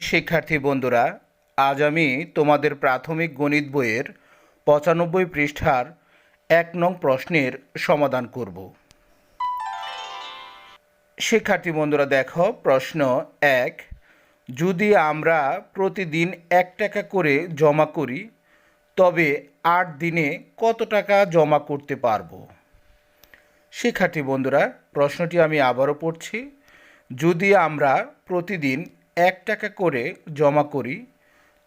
শিক্ষার্থী বন্ধুরা, আজ আমি তোমাদের প্রাথমিক গণিত বইয়ের পঁচানব্বই পৃষ্ঠার এক নং প্রশ্নের সমাধান করব। শিক্ষার্থী বন্ধুরা, দেখো, প্রশ্ন এক, যদি আমরা প্রতিদিন এক টাকা করে জমা করি, তবে আট দিনে কত টাকা জমা করতে পারব? শিক্ষার্থী বন্ধুরা, প্রশ্নটি আমি আবারও পড়ছি। যদি আমরা প্রতিদিন এক টাকা করে জমা করি,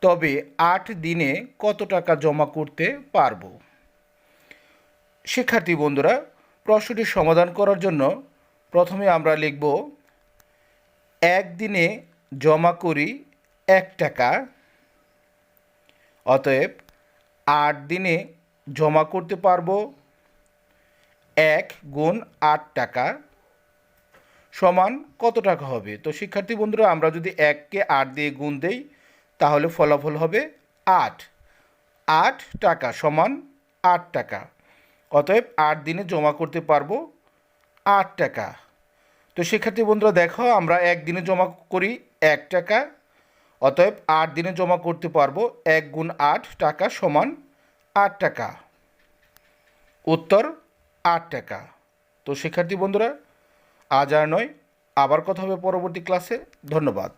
তবে আট দিনে কত টাকা জমা করতে পারব? শিক্ষার্থী বন্ধুরা, প্রশ্নটি সমাধান করার জন্য প্রথমে আমরা লিখব একদিনে জমা করি এক টাকা, অতএব আট দিনে জমা করতে পারব, এক গুণ আট টাকা। সমান কত টাকা হবে? তো শিক্ষার্থী বন্ধুরা, আমরা যদি এককে আট দিয়ে গুণ দেই, তাহলে ফলাফল হবে আট। আট টাকা সমান আট টাকা। অতএব আট দিনে জমা করতে পারব আট টাকা। তো শিক্ষার্থী বন্ধুরা, দেখো, আমরা একদিনে জমা করি এক টাকা। অতএব আট দিনে জমা করতে পারব এক গুণ আট টাকা সমান আট টাকা। উত্তর আট টাকা। তো শিক্ষার্থী বন্ধুরা আজ আর নয় আবার কথা হবে পরবর্তী ক্লাসে ধন্যবাদ।